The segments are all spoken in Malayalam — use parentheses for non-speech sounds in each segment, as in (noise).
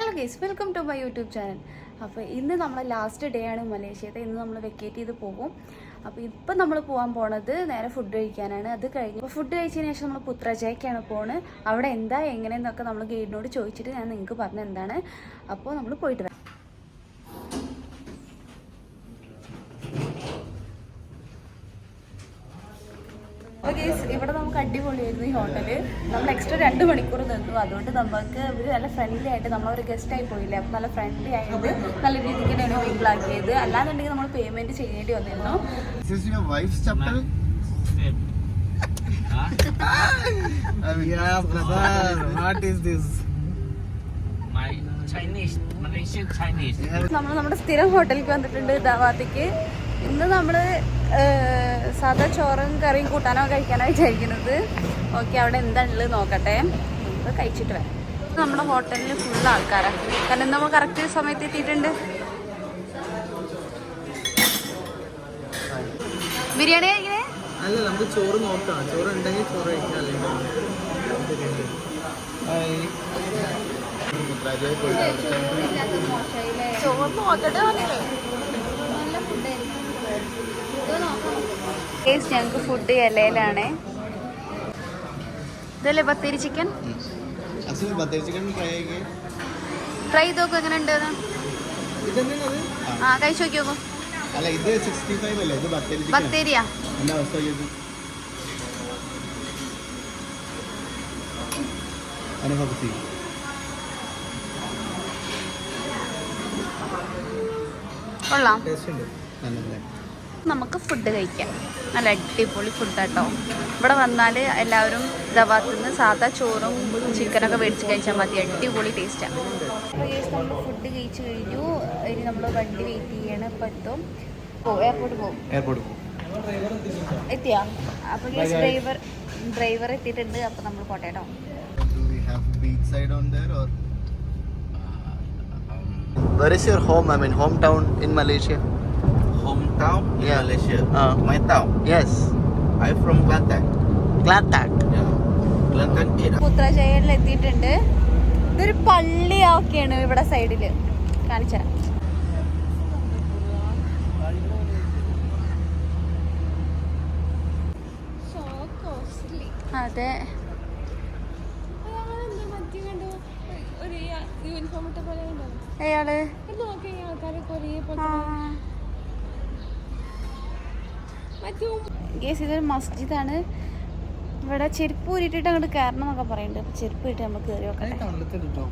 Hello guys welcome to my YouTube channel അപ്പോൾ ഇന്ന് നമ്മളെ ലാസ്റ്റ് ഡേ ആണ് മലേഷ്യത്തെ. ഇന്ന് നമ്മൾ വെക്കേറ്റ് ചെയ്ത് പോകും അപ്പോൾ ഇപ്പം നമ്മൾ പോകാൻ പോണത് നേരെ ഫുഡ് കഴിക്കാനാണ്. അത് കഴിഞ്ഞ് അപ്പോൾ ഫുഡ് കഴിച്ചതിന് ശേഷം നമ്മൾ പുത്രജയ്ക്കാണ് പോണത് അവിടെ എന്താ എങ്ങനെയെന്നൊക്കെ നമ്മൾ ഗൈഡിനോട് ചോദിച്ചിട്ട് ഞാൻ നിങ്ങൾക്ക് പറഞ്ഞ എന്താണ് അപ്പോൾ നമ്മൾ പോയിട്ട് വരാം. ഇവിടെ നമുക്ക് അടിപൊളിയായിരുന്നു ഈ ഹോട്ടൽ നമ്മൾ എക്സ്ട്രാ രണ്ട് മണിക്കൂർ നിന്നു. അതുകൊണ്ട് നമുക്ക് ഇവർ നല്ല ഫ്രണ്ട്ലി ആയിട്ട് നമ്മളൊരു ഗസ്റ്റ് ആയി പോയില്ലേ? അപ്പം നല്ല ഫ്രണ്ട്ലി ആയത് നല്ല രീതിക്ക് തന്നെയാണ് വീട്ടിലാക്കിയത് അല്ലാന്നുണ്ടെങ്കിൽ നമ്മൾ പേയ്മെന്റ് ചെയ്യേണ്ടി വന്നിരുന്നു. (laughs) നമ്മൾ നമ്മുടെ സ്ഥിരം ഹോട്ടലിൽ വന്നിട്ടുണ്ട് ദാവാത്തിക്ക്. ഇന്ന് നമ്മൾ സാധാ ചോറും കറിയും കൂട്ടാനോ കഴിക്കാനോ വിചാരിക്കുന്നത്. ഓക്കെ അവിടെ എന്താ ഉള്ളത് നോക്കട്ടെ. നമുക്ക് കഴിച്ചിട്ട് വരാം. നമ്മുടെ ഹോട്ടലിൽ ഫുൾ ആൾക്കാരാണ് കാരണം ഇന്ന് നമ്മൾ കറക്റ്റ് സമയത്ത് എത്തിയിട്ടുണ്ട്. ബിരിയാണി കഴിക്കണേ? അല്ല നമുക്ക് ചോറ് നോക്കാം. ചോറ് ഉണ്ടെങ്കിൽ ചോറ് കഴിക്കാം. ചോറ് നോക്കട്ടെ നല്ല ഫുഡായിരിക്കും ടേസ്റ്റ് ഞങ്ങൾക്ക് ഫുഡ് ഇലയിലാണേ. ഇതല്ലേ ബത്തേരി ചിക്കൻ ഫ്രൈ ചെയ്ത് നോക്കും എങ്ങനെ ഉണ്ട് ആ കഴിച്ചു നോക്കി നോക്കൂ. അല്ല ഇത് സിക്സ്റ്റി ഫൈവ് അല്ലേ? ഇത് ബത്തേരി ചിക്കൻ ബത്തേരിയാ. എന്താ അവസ്ഥ ചെയ്ത് അനുഭവത്തി കൊള്ളാം. ടേസ്റ്റ് ഉണ്ട്. നല്ലതല്ലേ നമുക്ക് ഫുഡ് കഴിക്കാം. നല്ല അടിപൊളി ഫുഡാട്ടോ ഇവിടെ വന്നാൽ എല്ലാവരും ദവാത്തിൽ നിന്ന് സാധാ ചോറും ചിക്കനൊക്കെ മേടിച്ച് കഴിച്ചാൽ മതി. അടിപൊളി ടേസ്റ്റാണ് നമ്മൾ ഫുഡ് കഴിച്ച് കഴിഞ്ഞു. ഇനി നമ്മൾ വണ്ടി വെയിറ്റ് ചെയ്യണം. ഇപ്പം എത്തും. ഓ എയർപോർട്ട് പോകും എയർപോർട്ട് എത്തിയാ? അപ്പോൾ ഡ്രൈവർ ഡ്രൈവർ എത്തിയിട്ടുണ്ട്. അപ്പോൾ നമ്മൾ പോട്ടേട്ടോ Where is your home? I mean, hometown in Malaysia. Hometown in Yeah. Malaysia. Uh, My town. Yes. I from Kelantan. Kelantan. Yeah. Kelantan 8. പുത്രജയലിൽ എത്തിയിട്ടുണ്ട് ഇതൊരു side ഇവിടെ സൈഡിൽ കാണിച്ച അതെ അയാൾ ഗേസ് ഇതൊരു മസ്ജിദാണ്. ഇവിടെ ചെരുപ്പ് ഊരിട്ടിട്ട് അങ്ങോട്ട് കയറണം എന്നൊക്കെ പറയുന്നുണ്ട് അപ്പൊ ചെരുപ്പ് ഇട്ട് നമുക്ക് കയറി നോക്കാം.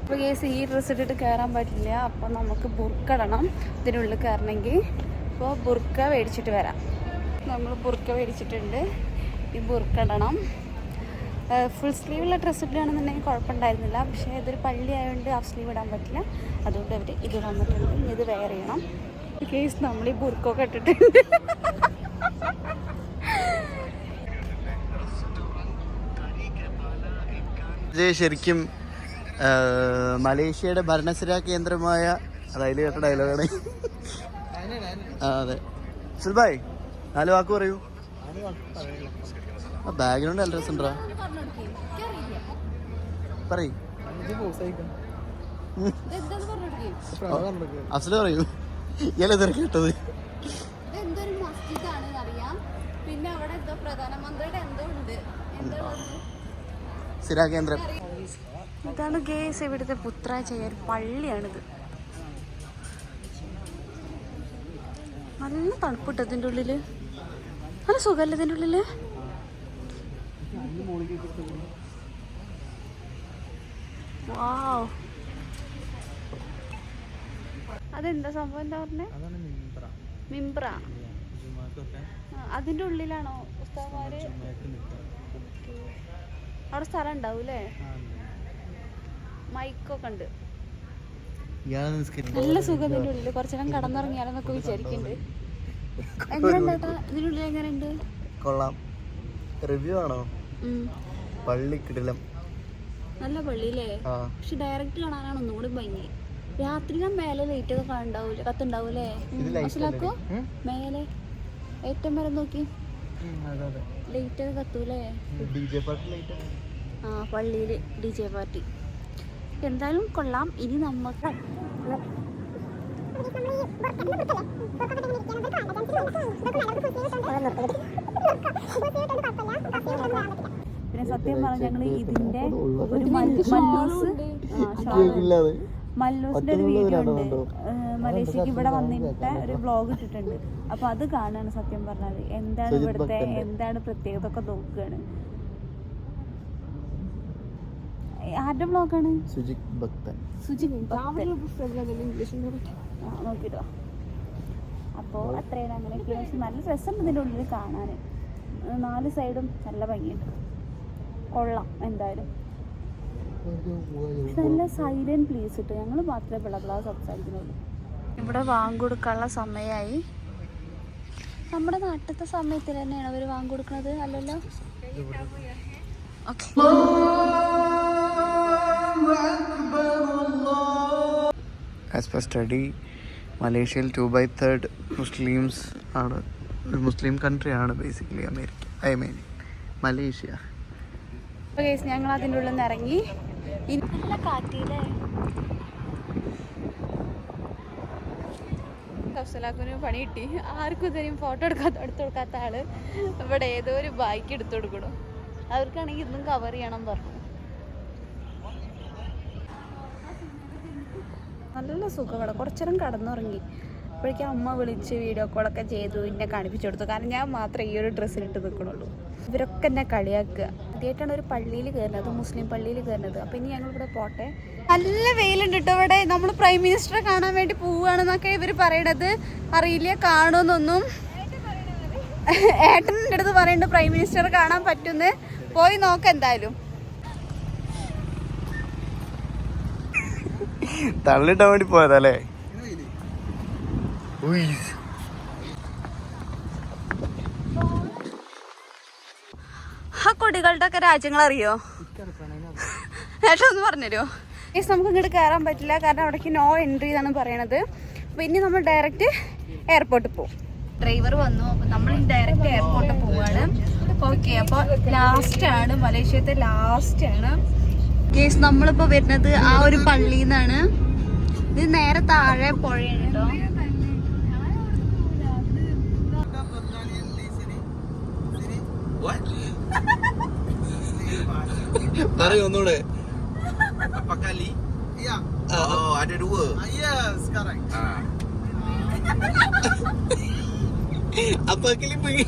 അപ്പോൾ കേസ് ഈ ഡ്രസ്സ് ഇട്ടിട്ട് കയറാൻ പറ്റില്ല. അപ്പൊ നമുക്ക് ബുർക്ക ഇടണം ഇതിനുള്ളിൽ കയറണമെങ്കിൽ അപ്പൊ ബുർക്ക മേടിച്ചിട്ട് വരാം. നമ്മൾ ബുർക്ക മേടിച്ചിട്ടുണ്ട്. ഈ ബുർക്ക ഇടണം. ഫുൾ സ്ലീവുള്ള ഡ്രസ്സ് ഇടുകയാണെന്നുണ്ടെങ്കിൽ കുഴപ്പമുണ്ടായിരുന്നില്ല. പക്ഷേ ഇതൊരു പള്ളി ആയതുകൊണ്ട് ഹാഫ് സ്ലീവ് ഇടാൻ പറ്റില്ല. അതുകൊണ്ട് അവർ ഇത് വന്നിട്ടുണ്ട് ഇനി ഇത് വെയർ ചെയ്യണം. കേസ് നമ്മൾ ഈ ബുർക്കൊക്കെ ഇട്ടിട്ടുണ്ട്. (laughs) ശരിക്കും മലേഷ്യയുടെ ഭരണസിരാ കേന്ദ്രമായ അതായത് കേട്ട ഡയലോഗാണ് ആ അതെ. സുൽബായ് നാല് വാക്ക് പറയൂ. ആ ബാക്ക്ഗ്രൗണ്ട് നല്ല രസമുണ്ടാ പറയൂ. അഫ്സൽ പറയൂ. ഇയാളെ ഇതുവരെ കേട്ടത്. മസ്ജിദാണെന്ന് അറിയാം. പിന്നെ അവിടെ എന്തോ പ്രധാനമന്ത്രിയുടെ എന്തോ ഉണ്ട്. എന്തോ സിരാ കേന്ദ്രം ഇതാണ് ഗേസ് ഇവിടുത്തെ പുത്രാചയ ഒരു പള്ളിയാണിത്. നല്ല തണുപ്പിട്ട് അതിന്റെ ഉള്ളിൽ? നല്ല സുഖമല്ല ഇതിന്റെ ഉള്ളിൽ? വാവ് അതെന്താ സംഭവം? എന്താ പറഞ്ഞേ? മിംബ്ര അതിന്റെ ഉള്ളിലാണോ ഉസ്താദ്മാര്? അവിടെ സ്ഥലം ഉണ്ടാവൂലേ ആ ഉണ്ട്. മൈക്കൊക്കെ ഉണ്ട്. നല്ല സുഖം ഇതിന്റെ ഉള്ളിൽ. കുറച്ചേരം കടന്നിറങ്ങിയാലെന്നൊക്കെ വിചാരിക്കുന്നുണ്ട് എങ്ങനെയുണ്ട് ഏട്ടാ? ഇതിനുള്ളിൽ എങ്ങനെയുണ്ട്? കൊള്ളാം. റിവ്യൂ ആണോ? പള്ളി കിടിലം. നല്ല പള്ളിയില്ലേ? പക്ഷെ ഡയറക്റ്റ് കാണാനാണ് ഒന്നും കൂടി ഭംഗി. രാത്രി ഞാൻ മേലെ ലൈറ്റ് ഒക്കെ കാണണ്ടാവൂലേ കത്തുണ്ടാവൂലേ മേലെ? ഏറ്റവും മേലെ നോക്കി അതെ അതെ ലൈറ്റ് കത്തൂലേ ആ പള്ളിയിൽ ഡി ജെ പാർട്ടി എന്തായാലും കൊള്ളാം ഇനി നമുക്ക് പിന്നെ സത്യം പറഞ്ഞ ഞങ്ങൾ ഇതിന്റെ ഒരു മല്ലൂസ് മല്ലൂസിന്റെ ഒരു വീഡിയോ ഉണ്ട്. മലേഷ്യക്ക് ഇവിടെ വന്നിട്ട് ഒരു വ്ളോഗ് ഇട്ടിട്ടുണ്ട്. അപ്പൊ അത് കാണാണ് സത്യം പറഞ്ഞാൽ. എന്താണ് സുജിത് ഇവിടുത്തെ. എന്താണ് പ്രത്യേകത ഒക്കെ നോക്കുകയാണ് ആരുടെ വ്ലോഗാണ് സുജിത് ഭക്തൻ. സുജി നോക്കിട്ടോ. അപ്പോൾ അത്രയാണ് അങ്ങനെയൊക്കെ. പക്ഷെ നല്ല രസമുണ്ട് ഇതിന്റെ ഉള്ളിൽ കാണാൻ നാല് സൈഡും നല്ല ഭംഗിയുണ്ട്. കൊള്ളാം എന്തായാലും. നല്ല സൈലന്റ് പ്ലേസ് ഇട്ട്? ഞങ്ങൾ മാത്രമേ പിള്ളപ്പിള സംസാരിക്കുന്നുള്ളൂ. ഇവിടെ വാങ്ങിക്കൊടുക്കാനുള്ള സമയമായി. നമ്മുടെ നാട്ടിലത്തെ സമയത്തിൽ തന്നെയാണ് അവർ വാങ്ങിക്കൊടുക്കുന്നത് അല്ലല്ലോ? ഓക്കെ ആസ് പെർ സ്റ്റഡി മലേഷ്യയിൽ ടു ബൈ തേർഡ് മുസ്ലിംസ് ആണ് ഒരു മുസ്ലിം കൺട്രി ആണ് basically America I mean Malaysia ഞങ്ങൾ അതിന്റെ ഉള്ളിൽ നിന്ന് ഇറങ്ങി. നല്ല കാറ്റില്ലേ കഫ്സലാക്കുന് പണി കിട്ടി. ആർക്കും ഇതുവരെയും ഫോട്ടോ എടുക്കാത്ത എടുത്തു കൊടുക്കാത്ത ആൾ ഇവിടെ ഏതോ ഒരു ബൈക്ക് എടുത്തു കൊടുക്കണം. അവർക്കാണെങ്കിൽ ഇന്നും കവർ ചെയ്യണം പറഞ്ഞു. നല്ല സുഖം ഇവിടെ. കുറച്ചേരം കടന്നുറങ്ങി. അപ്പോഴേക്കും അമ്മ വിളിച്ച് വീഡിയോ കോളൊക്കെ ചെയ്തു. എന്നെ കാണിപ്പിച്ചു കൊടുത്തു. കാരണം ഞാൻ മാത്രമേ ഈ ഒരു ഡ്രസ്സിലിട്ട് നിൽക്കണുള്ളൂ ഇവരൊക്കെ എന്നെ കളിയാക്കുക. ആദ്യമായിട്ടാണ് ഒരു പള്ളിയിൽ കയറുന്നത്. മുസ്ലിം പള്ളിയിൽ കയറുന്നത്. അപ്പം ഇനി ഞങ്ങൾ ഇവിടെ പോട്ടെ. നല്ല വെയിലുണ്ട് കേട്ടോ ഇവിടെ. നമ്മൾ പ്രൈം മിനിസ്റ്ററെ കാണാൻ വേണ്ടി പോവുകയാണെന്നൊക്കെ ഇവർ പറയണത്. അറിയില്ല കാണുമെന്നൊന്നും. ഏട്ടന്റെ അടുത്ത് പറയുന്നുണ്ട് പ്രൈം മിനിസ്റ്ററെ കാണാൻ പറ്റുമെന്ന് പോയി നോക്കാം എന്തായാലും. തള്ളിട്ടാൻ വേണ്ടി പോയതല്ലേ? കൊടികളുടെ ഒക്കെ രാജ്യങ്ങൾ അറിയോ ഏട്ടാ ഒന്ന് പറഞ്ഞുതരുമോ? യെസ് നമുക്ക് ഇങ്ങോട്ട് കയറാൻ പറ്റില്ല. കാരണം അവിടേക്ക് നോ എൻട്രി എന്നാണ് പറയണത്. അപ്പോൾ ഇനി നമ്മൾ ഡയറക്റ്റ് എയർപോർട്ടിൽ പോകും ഡ്രൈവർ വന്നു. അപ്പോൾ നമ്മൾ ഡയറക്റ്റ് എയർപോർട്ടിൽ പോവാണ്. ഓക്കെ അപ്പോൾ ലാസ്റ്റ് ആണ്. മലേഷ്യത്തെ ലാസ്റ്റ് ആണ്. കേസ് നമ്മളിപ്പോൾ വരുന്നത് ആ ഒരു പള്ളിയിൽ നിന്നാണ് ഇത് നേരെ താഴെ പുഴയാണ് കേട്ടോ What? പറയൂ (laughs) ഒന്നുകൂടെ Apa kali? Yeah. Oh, ada dua. Ah, yes, correct. Ah. (laughs) apa kali pergi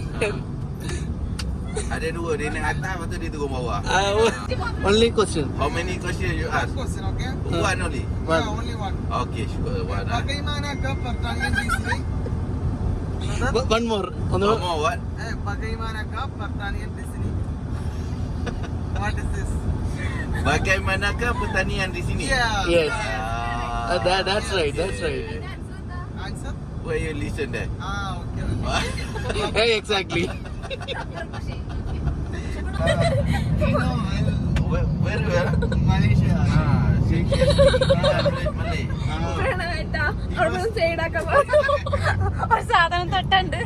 Ada dua. Dia naik atas, lepas tu dia turun bawah. only question How many questions you ask? Question, okay? One only. One. Yeah, only one. Okay, sure. One. ah. Bagaimanakah pertanian di sini? Brother? one more One more, what? Eh, bagaimanakah pertanian di sini? What is this? Bagaimanakah pertanian di sini? Yeah. yes Ah, Uh, that, that's right that's right Answer? Where you listen there? Ah, okay. hey exactly Where, where you are? Malaysia. Ah, Syekh Malay. ഒരു സാധനം തൊട്ടുണ്ട്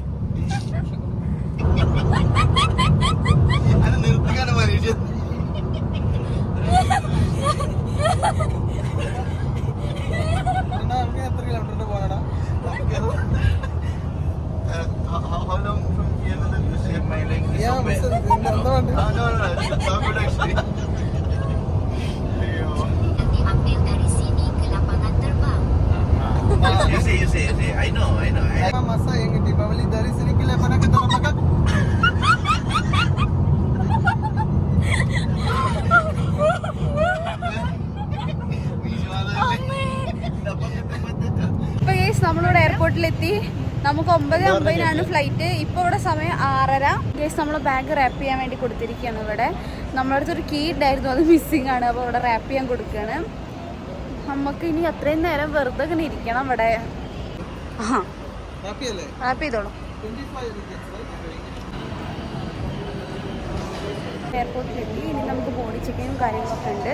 അമ്പതിനാണ് ഫ്ലൈറ്റ്. ഇപ്പോൾ ഇവിടെ സമയം ആറര. ഗേസ് നമ്മൾ ബാഗ് റാപ്പ് ചെയ്യാൻ വേണ്ടി കൊടുത്തിരിക്കുകയാണ് ഇവിടെ. നമ്മുടെ അടുത്തൊരു കീ ഉണ്ടായിരുന്നു അത് മിസ്സിംഗ് ആണ്. അപ്പോൾ ഇവിടെ റാപ്പ് ചെയ്യാൻ കൊടുക്കുകയാണ്. നമുക്ക് ഇനി അത്രയും നേരം വെറുതെ ഇങ്ങനെ ഇരിക്കണം ഇവിടെ. ആ? റാപ്പ് ചെയ്തോളൂ. 25 ringgit, right? എയർപോർട്ടിലെത്തി ഇനി നമുക്ക് ബോഡി ചെക്കിങ്ങും കാര്യങ്ങളൊക്കെ ഉണ്ട്.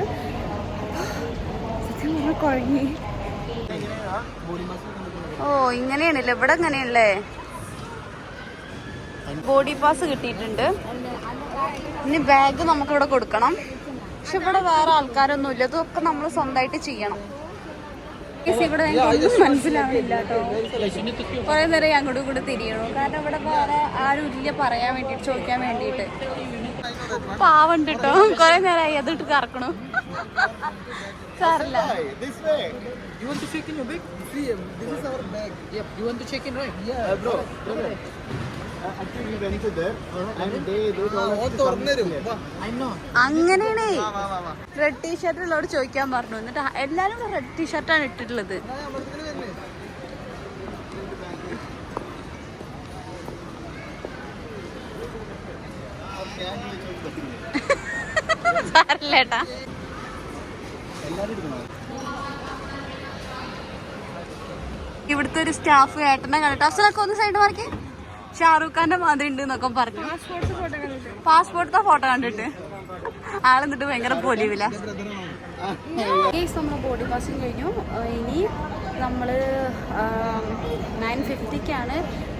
കുഴങ്ങി. ഓ ഇങ്ങനെയാണല്ലേ? ഇവിടെ ഇങ്ങനെയല്ലേ ബോഡി പാസ് കിട്ടിയിട്ടുണ്ട് ഇനി ബാഗ് നമുക്കിവിടെ കൊടുക്കണം പക്ഷെ ഇവിടെ വേറെ ആൾക്കാരൊന്നും ഇല്ല ഇതൊക്കെ നമ്മൾ സ്വന്തമായിട്ട് ചെയ്യണം ഇവിടെ എനിക്കൊന്നും മനസ്സിലാവണില്ല കേട്ടോ കുറെ നേരം അങ്ങോട്ടും കൂടെ തിരിയണു കാരണം ഇവിടെ വേറെ ആരും ഇല്ല പറയാൻ വേണ്ടിട്ട് ചോദിക്കാൻ വേണ്ടിട്ട് പാവണ്ട് കേട്ടോ കുറെ നേരമായി അതിട്ട് കറക്കണു way. You want to check in your bag? See, this is our bag. Yep. You want to check in, right? Yeah. Uh, bro, brother. അങ്ങനെയാണേ. റെഡ് വാ, വാ, ഉള്ളവർ ചോദിക്കാൻ പറഞ്ഞു. എന്നിട്ട് എല്ലാരും റെഡ് റെഡ് ടീഷർട്ടാണ് ഇട്ടിട്ടുള്ളത്. (laughs) ഇവിടുത്തെ ഒരു സ്റ്റാഫ് ഏട്ടനെ കണ്ടിട്ട്. അസലൊക്കെ ഒന്ന് സൈഡ് മാർക്ക് ഷാറൂഖ് ഖാന്റെ മാതിരി ഉണ്ട് എന്നൊക്കെ പറഞ്ഞു. പാസ്പോർട്ടിന്റെ ഫോട്ടോ കണ്ടിട്ട്. ആളെന്നിട്ട് ഭയങ്കര പൊലിവില. നമ്മൾ ബോഡി പാസിങ് കഴിഞ്ഞു. ഇനി നമ്മൾ നയൻ ഫിഫ്റ്റിക്കാണ്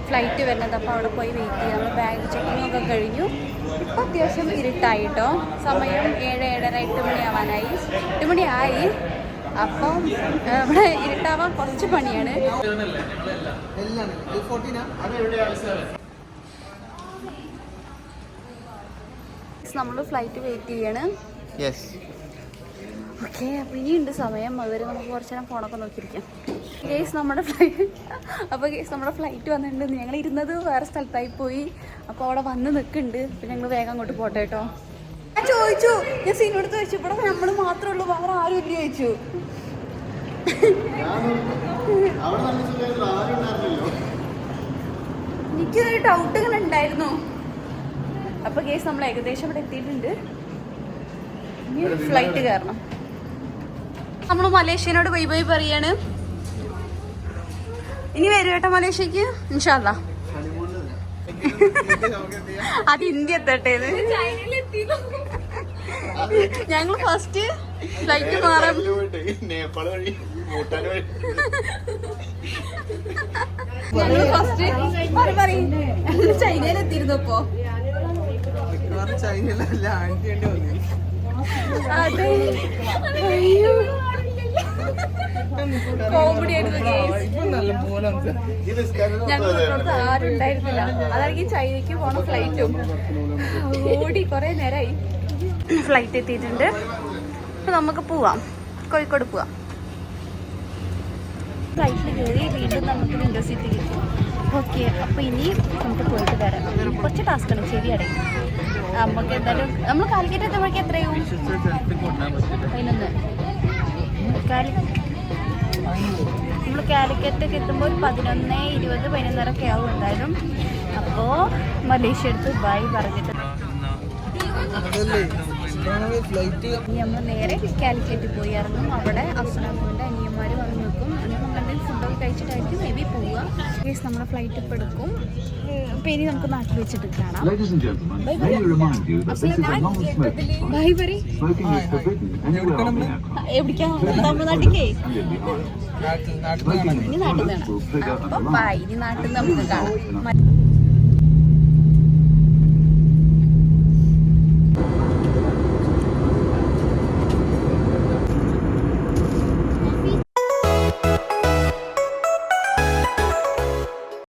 ഫ്ലൈറ്റ് വരുന്നത്. അപ്പോൾ അവിടെ പോയി വെയിറ്റ് ചെയ്യാം. നമ്മൾ ബാഗ് ചെക്കിംഗ് ഒക്കെ കഴിഞ്ഞു. ഇപ്പം അത്യാവശ്യം ഇരുട്ടായിട്ടോ സമയം ഏഴ് ഏഴര എട്ട് മണിയാവാനായി. എട്ട് മണിയായി. അപ്പം ഇവിടെ ഇരുട്ടാവാൻ കുറച്ച് പണിയാണ്. എല്ലാം ഇത് 14 ആ? നമ്മൾ ഫ്ലൈറ്റ് വെയിറ്റ് ചെയ്യാണ് ഓക്കെ അപ്പം ഇനിയുണ്ട് സമയം. അതുവരെ നമുക്ക് കുറച്ച് നേരം ഫോണൊക്കെ നോക്കിയിരിക്കാം. കേസ് നമ്മുടെ ഫ്ലൈറ്റ് അപ്പോൾ കേസ് നമ്മുടെ ഫ്ലൈറ്റ് വന്നിട്ടുണ്ട്. ഞങ്ങൾ ഇരുന്നത് വേറെ സ്ഥലത്തായി പോയി. അപ്പോൾ അവിടെ വന്ന് നിൽക്കുന്നുണ്ട്. അപ്പം ഞങ്ങൾ വേഗം അങ്ങോട്ട് പോട്ടെ കേട്ടോ. ഞാൻ ചോദിച്ചു. ഞാൻ സീനോട് ചോദിച്ചു ഇവിടെ നമ്മൾ മാത്രമേ ഉള്ളൂ. വേറെ ആരും ഇല്ല ചോദിച്ചു. എനിക്കൊരു ഡൗട്ടുകൾ ഉണ്ടായിരുന്നു. അപ്പോൾ കേസ് നമ്മൾ ഏകദേശം ഇവിടെ എത്തിയിട്ടുണ്ട്. ഇനി ഫ്ലൈറ്റ് കയറണം. നമ്മൾ മലേഷ്യനോട് ബൈ ബൈ പറയാണ്. ഇനി വരും കേട്ടോ മലേഷ്യക്ക്. ഇൻഷാല്ല അത് ഇന്ത്യ എത്തട്ടേ ഞങ്ങൾ ഫസ്റ്റ് ഫ്ലൈറ്റ് മാറാൻ നേപ്പാൾ വഴി. ഞങ്ങൾ ഫസ്റ്റ് പറയും മിക്കവാറും ചൈനയിലല്ല ആന്റി വേണ്ടി വന്നു ഞങ്ങൾക്ക് ആരും ഉണ്ടായിരുന്നില്ല. അതായിരിക്കും ചൈനയ്ക്ക് പോണ ഫ്ലൈറ്റും ഓടി കൊറേ നേരമായി ഫ്ലൈറ്റ് എത്തിയിട്ടുണ്ട്. അപ്പൊ നമുക്ക് പോവാം. കോഴിക്കോട് പോവാം. ഫ്ലൈറ്റിൽ കയറി വീണ്ടും നമുക്ക് വിൻഡോ സീറ്റ് കിട്ടും. ഓക്കെ അപ്പോൾ ഇനി നമുക്ക് പോയിട്ട് വരാം. കുറച്ച് ടാസ്ക്കാണ് ശരി അടയും നമുക്ക് എന്തായാലും നമ്മൾ കാലിക്കറ്റ് എത്തുമ്പോഴേക്കും എത്രയാവും? പതിനൊന്ന്. നമ്മൾ കാലിക്കറ്റൊക്കെ എത്തുമ്പോൾ ഒരു പതിനൊന്ന് ഇരുപത് പതിനൊന്നരൊക്കെ ആവും എന്തായാലും. അപ്പോൾ മലേഷ്യ എടുത്ത് ബൈ പറഞ്ഞിട്ട്. നമ്മൾ നേരെ കാലിക്കറ്റ് പോയി ഇറങ്ങും. അവിടെ അഫ്സലാമിന്റെ അനിയന്മാർ വന്ന് നിൽക്കും. ഫുഡൊക്കെ കഴിച്ചിട്ടായിരിക്കും മേ ബി പോവുക കേസ് നമ്മുടെ ഫ്ലൈറ്റ് ഇപ്പോൾ എടുക്കും അപ്പോൾ ഇനി നമുക്ക് നാട്ടിൽ വെച്ചിട്ട് കാണാം. ബൈ പറയും എവിടേക്കാ തമിഴ്നാട്ടിക്കേ നാട്ടിൽ നിന്ന് അപ്പം. ഇനി നാട്ടിൽ നിന്ന് നമുക്ക് കാണാം